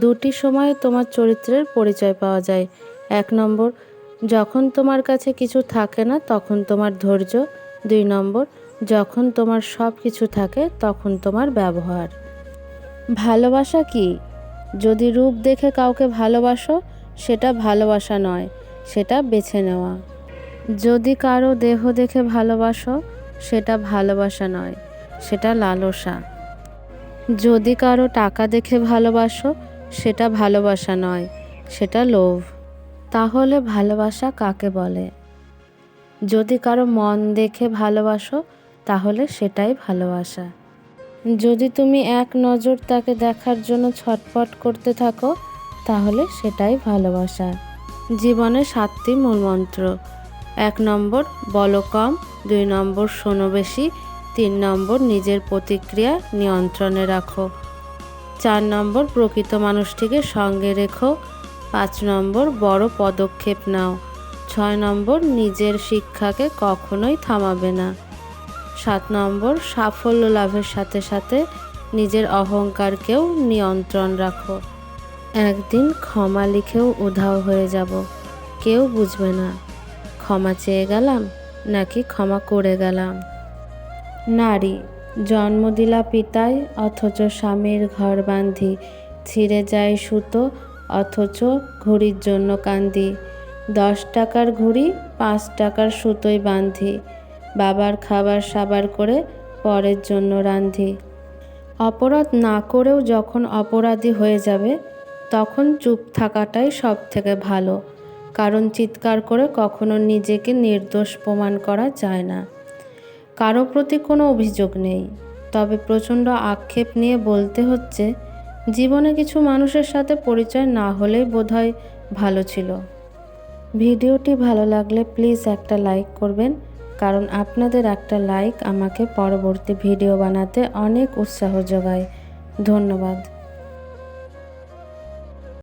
দুটি সময়ে তোমার চরিত্রের পরিচয় পাওয়া যায়। এক নম্বর, যখন তোমার কাছে কিছু থাকে না, তখন তোমার ধৈর্য। দুই নম্বর, যখন তোমার সব কিছু থাকে, তখন তোমার ব্যবহার। ভালোবাসা কি? যদি রূপ দেখে কাউকে ভালোবাসো, সেটা ভালোবাসা নয়, সেটা বেছে নেওয়া। যদি কারও দেহ দেখে ভালোবাসো, সেটা ভালোবাসা নয়, সেটা লালসা। যদি কারও টাকা দেখে ভালোবাসো সেটা ভালোবাসা নয়, সেটা লোভ। তাহলে ভালোবাসা কাকে বলে? যদি কারও মন দেখে ভালোবাসো, তাহলে সেটাই ভালোবাসা। যদি তুমি এক নজর তাকে দেখার জন্য ছটপট করতে থাকো, তাহলে সেটাই ভালোবাসা। জীবনে সাতটি মূলমন্ত্র। এক নম্বর, বলো কম। দুই নম্বর, শোনো বেশি। তিন নম্বর, নিজের প্রতিক্রিয়া নিয়ন্ত্রণে রাখো। চার নম্বর, প্রকৃত মানুষটিকে সঙ্গে রেখো। পাঁচ নম্বর, বড় পদক্ষেপ নাও। ছয় নম্বর, নিজের শিক্ষাকে কখনোই থামাবে না। সাত নম্বর, সাফল্য লাভের সাথে সাথে নিজের অহংকারকেও নিয়ন্ত্রণ রাখো। একদিন ক্ষমা লিখেও উধাও হয়ে যাব। কেউ বুঝবে না, ক্ষমা চেয়ে গেলাম নাকি ক্ষমা করে গেলাম। নারী জন্ম দিলা পিতায় অথচ স্বামীর ঘর বান্ধি। ছিঁড়ে যায় সুতো, অথচ ঘুড়ির জন্য কান্দি। দশ টাকার ঘুড়ি, পাঁচ টাকার সুতোয় বান্ধি। বাবার খাবার সাবার করে পরের জন্য রান্ধি। অপরাধ না করেও যখন অপরাধী হয়ে যাবে, তখন চুপ থাকাটাই সব থেকে ভালো। কারণ চিৎকার করে কখনো নিজেকে নির্দোষ প্রমাণ করা যায় না। কারও প্রতি কোনো অভিযোগ নেই। তবে প্রচণ্ড আক্ষেপ নিয়ে বলতে হচ্ছে, জীবনে কিছু মানুষের সাথে পরিচয় না হলেই বোধহয় ভালো ছিল। ভিডিওটি ভালো লাগলে প্লিজ একটা লাইক করবেন, কারণ আপনাদের একটা লাইক আমাকে পরবর্তী ভিডিও বানাতে অনেক উৎসাহ যোগায়। ধন্যবাদ।